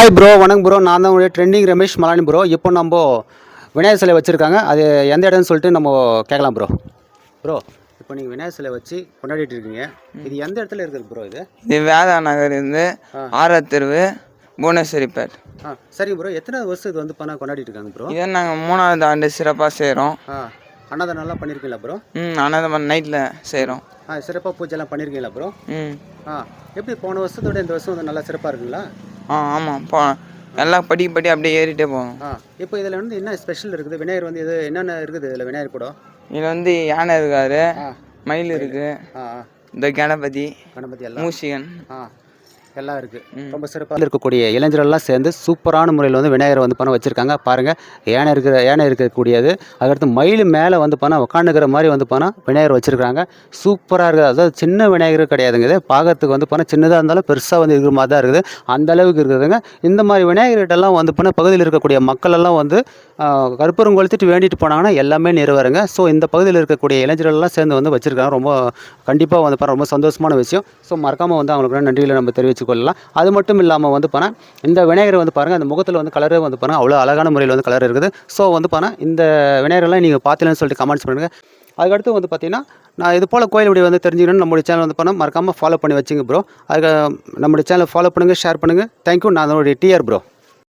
Hi bro வணக்கம் bro நான் தான் உங்களுடைய ட்ரெண்டிங் ரமேஷ் மலானி ப்ரோ இப்போ நம்ம விநாயகர் சிலை வச்சுருக்காங்க. அது எந்த இடம்னு சொல்லிட்டு நம்ம கேட்கலாம் ப்ரோ ப்ரோ இப்போ நீங்கள் விநாயகர் சிலை வச்சு கொண்டாடிட்டு இருக்கீங்க. இது எந்த இடத்துல இருக்குது ப்ரோ இது? இது வேதா நகர் இருந்து ஆறாவது தெருவு புவனேஸ்வரிப்பேட். ஆ சரிங்க ப்ரோ எத்தனை வருஷம் இது வந்து பண்ண கொண்டாடிட்டு இருக்காங்க ப்ரோ இதை நாங்கள் மூணாவது ஆண்டு சிறப்பாக செய்கிறோம் அன்னதானம் நல்லா பண்ணியிருக்கீங்களா ப்ரோ ம் அன்னதானம் நைட்டில் செய்கிறோம் ஆ சிறப்பாக பூஜைலாம் பண்ணியிருக்கீங்களா ப்ரோ ம். ஆ எப்படி போன வருஷத்தோட இந்த வருஷம் வந்து நல்லா சிறப்பாக இருக்குங்களா? ஆ ஆமாம் போ எல்லாம் படி படி அப்படியே ஏறிட்டே போவோம் ஆ இப்போ இதில் வந்து என்ன ஸ்பெஷல் இருக்குது? விநாயகர் வந்து இது என்னென்ன இருக்குது இதில் விநாயகர் கூட இதில் வந்து யானை இருக்காரு மயில் இருக்கு ஆ ஆ. இந்த கணபதி கணபதி எல்லாம். மூஷிகன். ஆ. எல்லாம் இருக்குது ரொம்ப சிறப்பாக இருக்கக்கூடிய இளைஞர்கள்லாம் சேர்ந்து சூப்பரான முறையில் வந்து விநாயகரை வந்து பண்ண வச்சுருக்காங்க. பாருங்கள் யானை இருக்கிற யானை இருக்கக்கூடியது. அதுக்கடுத்து மயில் மேலே வந்து பண்ணால் உட்காந்துக்கிற மாதிரி வந்து பண்ணால் விநாயகர் வச்சுருக்காங்க சூப்பராக இருக்குது. அதாவது சின்ன விநாயகர் கிடையாதுங்க இது. பார்க்கறதுக்கு வந்து பண்ணால் சின்னதாக இருந்தாலும் பெருசாக வந்து இருக்கிற மாதிரி தான் இருக்குது. அந்த அளவுக்கு இருக்குதுங்க. இந்த மாதிரி விநாயகர்கிட்டலாம் வந்து பண்ணால் பகுதியில் இருக்கக்கூடிய மக்கள் எல்லாம் வந்து கற்பூரம் கொளுத்திட்டு வேண்டிட்டு போனாங்கன்னா எல்லாமே நிறைவேறுங்க. ஸோ இந்த பகுதியில் இருக்கக்கூடிய இளைஞர்கள்லாம் சேர்ந்து வந்து வச்சுருக்காங்க. ரொம்ப கண்டிப்பாக வந்து ரொம்ப சந்தோஷமான விஷயம். ஸோ மறக்காமல் வந்து அவங்களுக்கு நன்றிகளை நம்ம தெரிவித்துக் கொள்ளலாம். அது மட்டும் இல்லாமல் வந்து பாருங்க இந்த விநாயகர் வந்து பாருங்கள் அந்த முகத்தில் வந்து கலரே வந்து பாருங்கள் அவ்வளோ அழகான முறையில் வந்து கலர் இருக்குது. ஸோ வந்து பாருங்க இந்த விநாயகர்லாம் நீங்கள் பார்த்தீங்கன்னு சொல்லிட்டு கமெண்ட்ஸ் பண்ணுங்கள் அதுக்கடுத்து வந்து பார்த்தீங்கன்னா நான் இது போல் கோயில் வந்து தெரிஞ்சுக்கணும்னு நம்மளுடைய சேனல் வந்து பண்ணால் மறக்காமல் ஃபாலோ பண்ணி வச்சுங்க ப்ரோ அதுக்கு நம்மளுடைய சேனலை ஃபாலோ பண்ணுங்கள் ஷேர் பண்ணுங்கள் தேங்க்யூ நான் அதனுடைய டிஆர் ப்ரோ